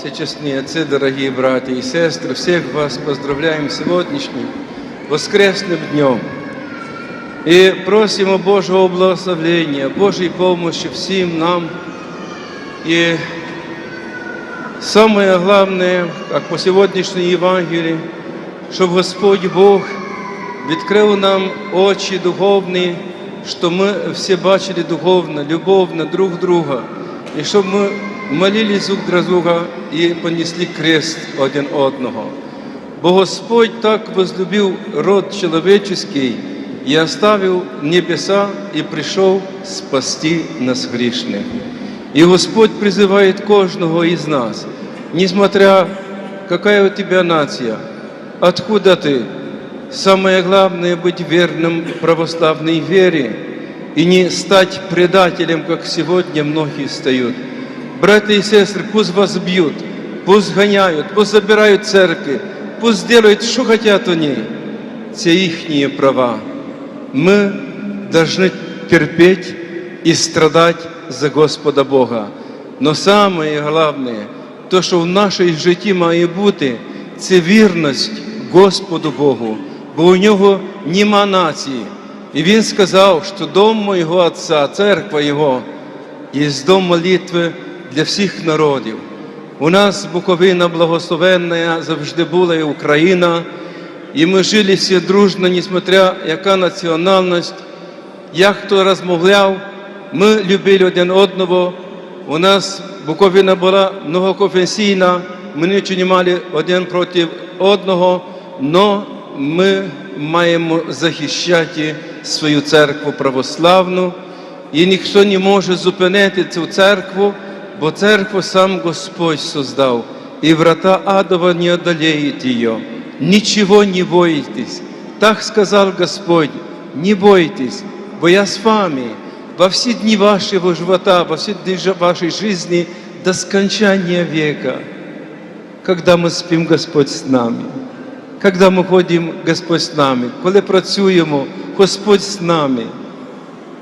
все честные отцы, дорогие братья и сестры, всех вас поздравляем с сегодняшним воскресным днем. И просим о Божьего благословения, Божьей помощи всем нам. И самое главное, как по сегодняшней Евангелии, чтобы Господь Бог відкрив нам очі духовні, щоб ми всі бачили духовно, любовно друг друга, і щоб ми молились друг для друга і понесли крест один одного. Бо Господь так возлюбив род человеческий и оставил небеса и пришел спасти нас грешных. И Господь призывает каждого из нас, несмотря какая у тебя нация, откуда ты, самое главное быть верным православной вере и не стать предателем, как сегодня многие стают. Братья и сестры, пусть вас бьют, пусть гоняют, пусть забирают церкви, пусть делают, что хотят они. Це їхні права. Мы должны терпеть и страдать за Господа Бога. Но самое главное, то, що в нашій житті має бути, це вірність Господу Богу, бо у нього нема нації. І він сказав, що дом моєго Отця, церква Його, є дом молитви для всіх народів. У нас Буковина благословенна завжди була і Україна, і ми жили всі дружно, несмотря яка національність, як хто розмовляв, ми любили один одного. У нас Буковина була многоконфесійна, ми нічого не мали один проти одного, але ми маємо захищати свою церкву православну, і ніхто не може зупинити цю церкву, бо церкву сам Господь создав, і врата адова не одолеют ее. Ничего не бойтесь. Так сказал Господь, не бойтесь, бо я с вами во все дни вашего живота, во все дни вашей жизни до скончания века. Когда ми спимо, Господь з нами. Когда ми ходимо, Господь з нами. Коли працюємо, Господь з нами.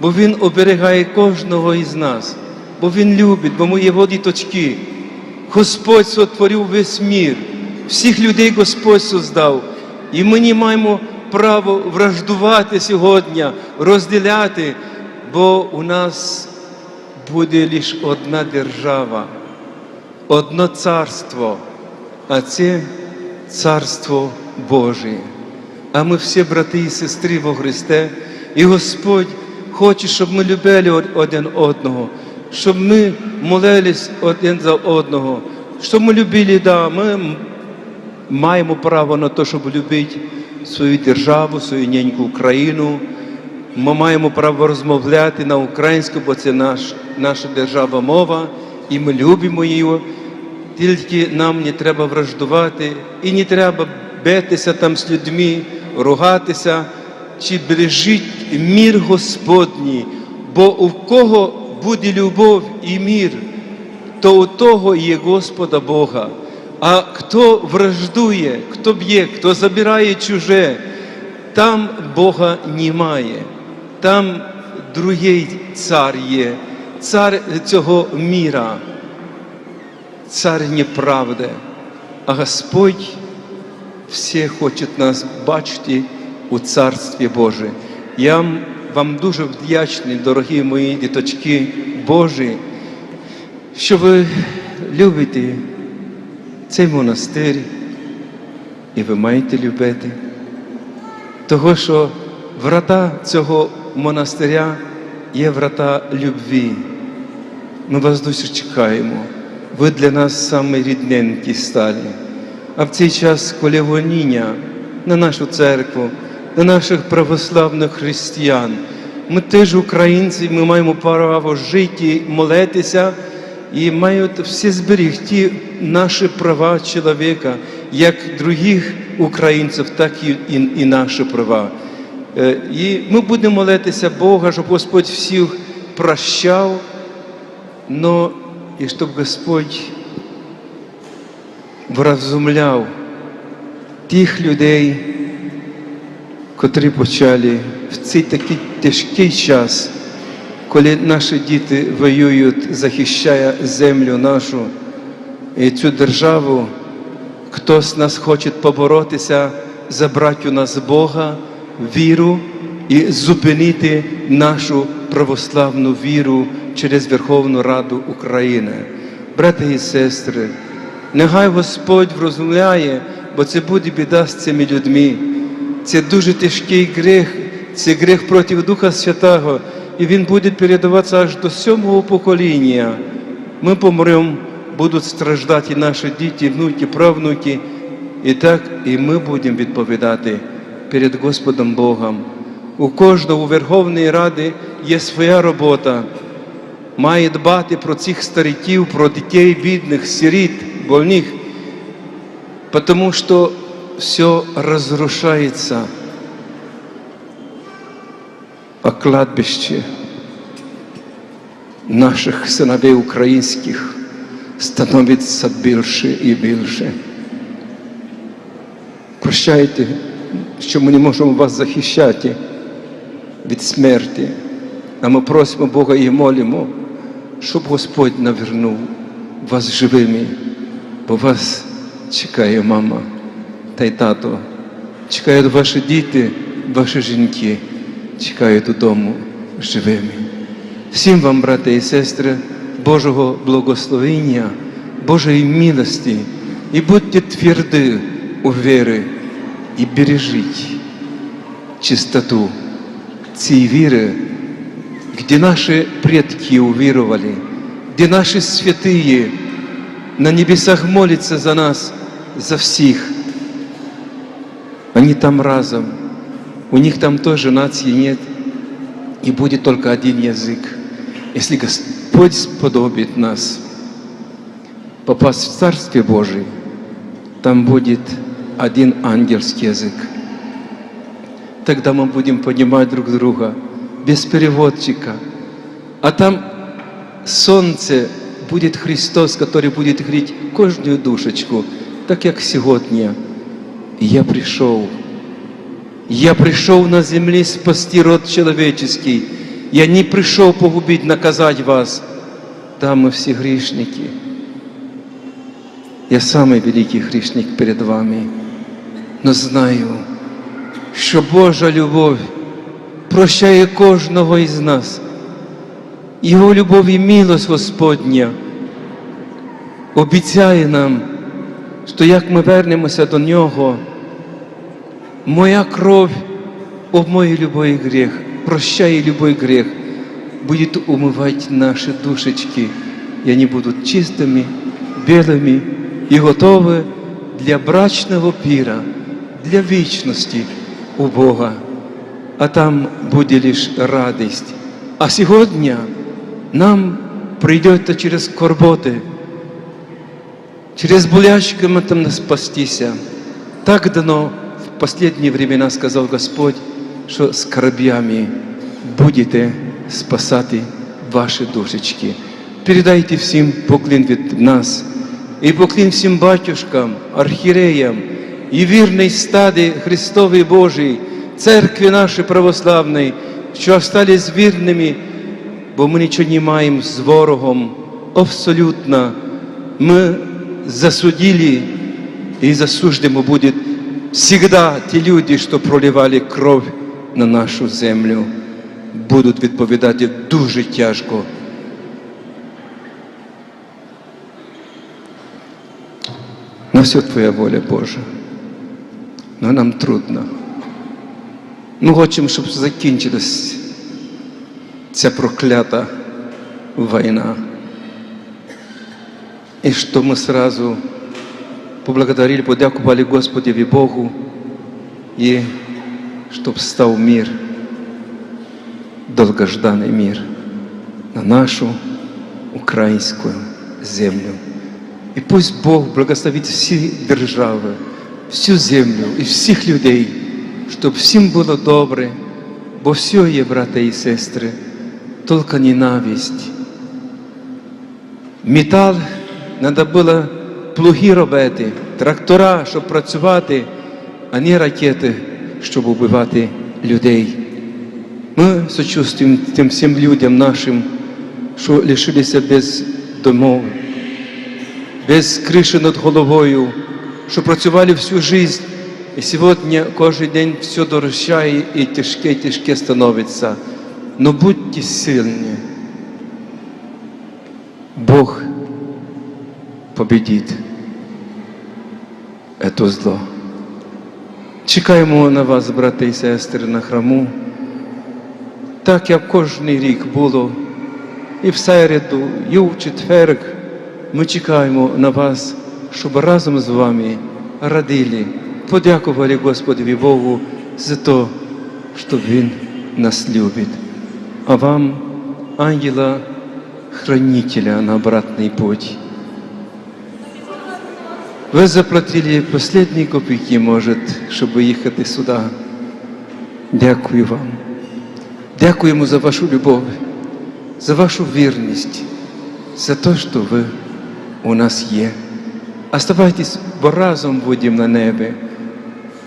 Бо Він оберігає кожного із нас. Бо Він любить, бо ми Його діточки. Господь сотворив весь мір. Всіх людей Господь создав. І ми не маємо право враждувати сьогодні, розділяти, бо у нас буде лише одна держава, одне царство, а це царство Боже. А ми всі брати і сестри во Христе, і Господь хоче, щоб ми любили один одного, щоб ми молились один за одного, щоб ми любили, да, ми маємо право на те, щоб любити свою державу, свою неньку Україну. Ми маємо право розмовляти на українську, бо це наш, наша держава мова, і ми любимо її. Тільки нам не треба враждувати і не треба битися там з людьми, ругатися, чи бережіть мір Господній, бо у кого буде любов і мір, то у того є Господа Бога. А хто враждує, хто б'є, хто забирає чуже, там Бога немає. Там другий цар є, цар цього міра, цар неправди. А Господь всі хоче нас бачити у Царстві Боже. Я вам дуже вдячний, дорогі мої діточки Божі, що ви любите цей монастир, і ви маєте любити. Того, що врата цього монастиря є врата любві. Ми вас дуже чекаємо. Ви для нас самі рідненькі сталі. А в цей час, коли гоніння на нашу церкву, на наших православних християн, ми теж українці, ми маємо право жити, молитися і мають всі зберегти наші права чоловіка, як других українців, так і, і, і наші права. Е, І ми будемо молитися Бога, щоб Господь всіх прощав, но і щоб Господь вразумляв тих людей, котрі почали в цей такий тяжкий час, коли наші діти воюють, захищає землю нашу, і цю державу. Хтось нас хоче поборотися, забрати у нас Бога, віру і зупинити нашу православну віру через Верховну Раду України. Брати і сестри, нехай Господь врозумляє, бо це буде біда з цими людьми. Це дуже тяжкий гріх, це гріх проти Духа Святого, і він буде передаватися аж до сьомого покоління. Ми помремо, будуть страждати наші діти, внуки, правнуки. І так і ми будемо відповідати перед Господом Богом. У кожного у Верховній Раді є своя робота. Має дбати про цих стариків, про дітей бідних, сиріт, больних, тому що все разрушается, а кладбище наших сыновей українських становиться більше і більше. Прощайте, що ми не можемо вас захищати від смерті, а ми просимо Бога і молимо, щоб Господь навернув вас живими, бо вас чекає мама та й тато, чекають ваші діти, ваші жінки, чекають додому живими. Всім вам, брати і сестри, Божого благословення, Божої милості, і будьте тверді у вірі, і бережіть чистоту цієї віри, где наши предки уверовали, где наши святые на небесах молятся за нас, за всех. Они там разом, у них там тоже нации нет, и будет только один язык. Если Господь сподобит нас попасть в Царствие Божие, там будет один ангельский язык. Тогда мы будем понимать друг друга без переводчика. А там солнце будет Христос, который будет греть кожную душечку, так як сьогодні. Я пришел. Я пришел на земле спасти род человеческий. Я не пришел погубить, наказать вас. Да, мы все грешники. Я самый великий грешник перед вами. Но знаю, що Божа любов прощає кожного із нас. Його любов і милость Господня обіцяє нам, що як ми вернемося до Нього, моя кров обмоє любой грех, прощає любой грех, будет умывать наши душечки, и они будут чистыми, белыми и готовы для брачного пира, для вечности у Бога. А там буде лишь радість. А сьогодні нам прийдеться через скорботи, через болячки ми там не спастися. Так дано в последние времена сказав Господь, що скорбями будете спасати ваші душечки. Передайте всім поклін від нас і поклін всім батюшкам, архіреям і вірний стаді Христовій Божій, церкві нашій православної, що остались вірними, бо ми нічого не маємо з ворогом. Абсолютно ми засудили и засуждемо будет всегда ті люди, що проливали кров на нашу землю, будуть відповідати дуже тяжко. На все Твоя воля, Божа. Но нам трудно. Ми хочемо, щоб закінчилась ця проклята війна. И что мы сразу поблагодарили, подякували Господеві Богу, и чтоб став мир, долгожданный мир на нашу українську землю. І пусть Бог благословить всі держави, всю землю і всіх людей, щоб всім було добре, бо все є, брати і сестри, тільки ненависть. Метал треба було плуги робити, трактора, щоб працювати, а не ракети, щоб вбивати людей. Ми сочувствуємо тим всім людям нашим, що лишилися без домов, без криші над головою, що працювали всю жизнь, і сьогодні кожен день все дорожчає і тяжке, тяжке становиться. Но будьте сильні. Бог победит это зло. Чекаємо на вас, брати і сестри, на храму, так як кожний рік було, і в середу, і в четверг ми чекаємо на вас, щоб разом з вами радили, подякували Господові Богу за те, що Він нас любить. А вам, ангела, хранителя на обратный путь. Ви заплатили последні копійки, може, щоб їхати сюди. Дякую вам. Дякуємо за вашу любов, за вашу вірність, за те, що ви у нас є. Оставайтесь, бо разом будемо на небі.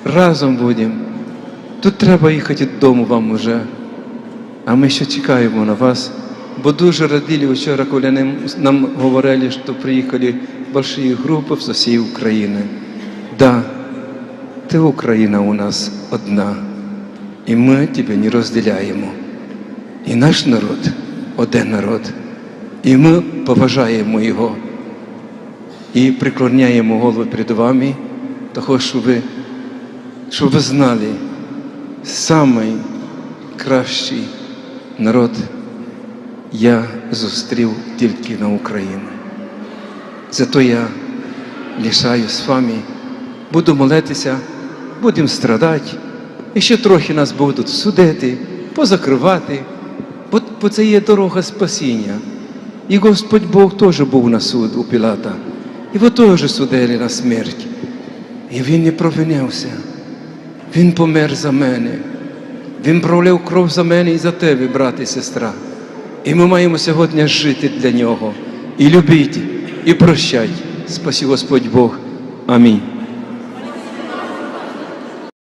Разом будемо. Тут треба їхати додому вам уже. А ми ще чекаємо на вас, бо дуже радили вчора, коли нам говорили, що приїхали великі групи з усієї України. Да, ти Україна у нас одна, і ми тебе не розділяємо. І наш народ один народ, і ми поважаємо його і приклоняємо голову перед вами, того, щоб ви, щоб знали, самий кращий народ я зустрів тільки на Україні. Зато я лишаюсь з вами, буду молитися, будемо страдати, і ще трохи нас будуть судити, позакривати, бо, бо це є дорога спасіння. І Господь Бог теж був на суд у Пілата. Його теж судили на смерть. І він не провинився. Він помер за мене. Він пролив кров за мене і за тебе, брат і сестра. І ми маємо сьогодні жити для нього. І любити, і прощай. Спасі Господь Бог. Амінь.